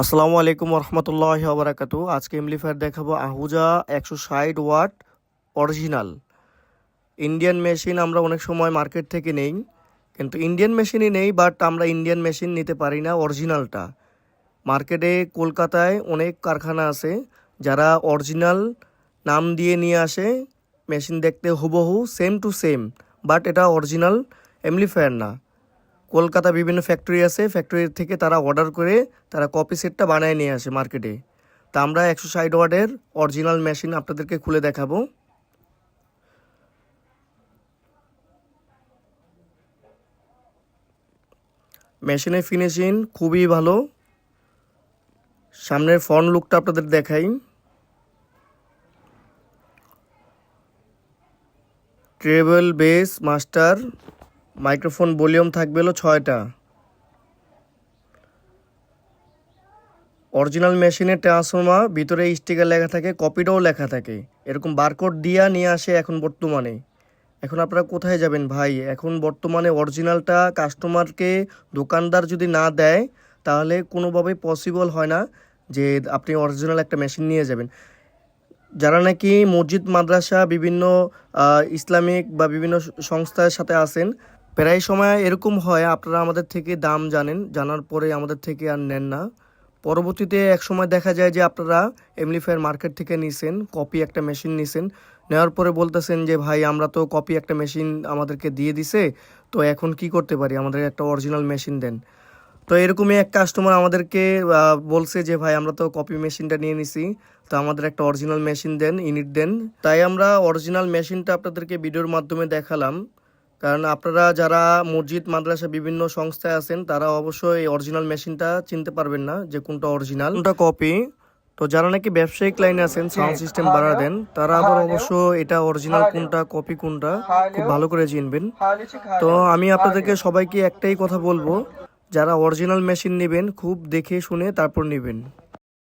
আসসালামু আলাইকুম রহমতুল্লাহ বারাকাতু আজকে এমলিফায়ার দেখাবো আহুজা একশো ষাট ওয়াট অরিজিনাল। ইন্ডিয়ান মেশিন আমরা অনেক সময় মার্কেট থেকে নেই, কিন্তু ইন্ডিয়ান মেশিনই নেই, বাট আমরা ইন্ডিয়ান মেশিন নিতে পারি না অরিজিনালটা। মার্কেটে কলকাতায় অনেক কারখানা আছে, যারা অরিজিনাল নাম দিয়ে নিয়ে আসে, মেশিন দেখতে হুবহু সেম টু সেম বাট এটা অরিজিনাল এমলিফায়ার না। কলকাতা বিভিন্ন ফ্যাক্টরি আছে ফ্যাক্টরি থেকে তারা অর্ডার করে তারা কপি সেটটা বানায় নিয়ে আসে মার্কেটে তা আমরা একশো ষাট ওয়ার্ডের অরিজিনাল মেশিন আপনাদেরকে খুলে দেখাবো। মেশিনের ফিনিশিং খুবই ভালো। সামনের ফ্রন্ট লুকটা আপনাদের দেখাই। Treble bass master microphone volume থাকবে হলো ছয়টা। অরিজিনাল মেশিনের ট্রান্সফর্মার, ভিতরে স্টিকার লেখা থাকে, কপিটাও লেখা থাকে। এরকম বারকোড দিয়া নিয়ে আসে এখন বর্তমানে। এখন আপনারা কোথায় যাবেন ভাই? এখন বর্তমানে অরিজিনালটা কাস্টমারকে দোকানদার যদি না দেয়, তাহলে কোনোভাবেই পসিবল হয় না যে আপনি অরিজিনাল একটা মেশিন নিয়ে যাবেন। যারা নাকি মসজিদ, মাদ্রাসা, বিভিন্ন ইসলামিক বা বিভিন্ন সংস্থার সাথে আছেন প্রায় সময় এরকম হয়, আপনারা আমাদের থেকে দাম জানেন, জানার পরে আমাদের থেকে আর নেন না। পরবর্তীতে এক সময় দেখা যায় যে আপনারা এমলিফায়ার মার্কেট থেকে নিছেন, কপি একটা মেশিন নিছেন, নেওয়ার পরে বলতেছেন যে, ভাই, আমরা তো কপি একটা মেশিন আমাদেরকে দিয়ে দিছে, তো এখন কি করতে পারি? আমাদের একটা অরিজিনাল মেশিন দেন। তো এরকমই এক কাস্টমার আমাদেরকে বলছে যে, ভাই, আমরা তো কপি মেশিনটা নিয়ে নিছি, তো আমাদের একটা অরিজিনাল মেশিন দেন ইউনিট দেন। তাই আমরা অরিজিনাল মেশিনটা আপনাদেরকে ভিডিওর মাধ্যমে দেখালাম। কারণ আপনারা যারা মসজিদ, মাদ্রাসা বিভিন্ন সংস্থায় আছেন, তারা অবশ্যই অরিজিনাল মেশিনটা চিনতে পারবেন না যে কোনটা অরিজিনাল কোনটা কপি তো যারা নাকি ব্যবসায়িক লাইনে আছেন সাউন্ড সিস্টেম বাড়া দেন, তারা আবার অবশ্য এটা অরিজিনাল কোনটা কপি কোনটা, খুব ভালো করে চিনবেন। তো আমি আপনাদেরকে সবাইকে একটাই কথা বলব, যারা অরিজিনাল মেশিন নেবেন, খুব দেখে শুনে তারপর নেবেন।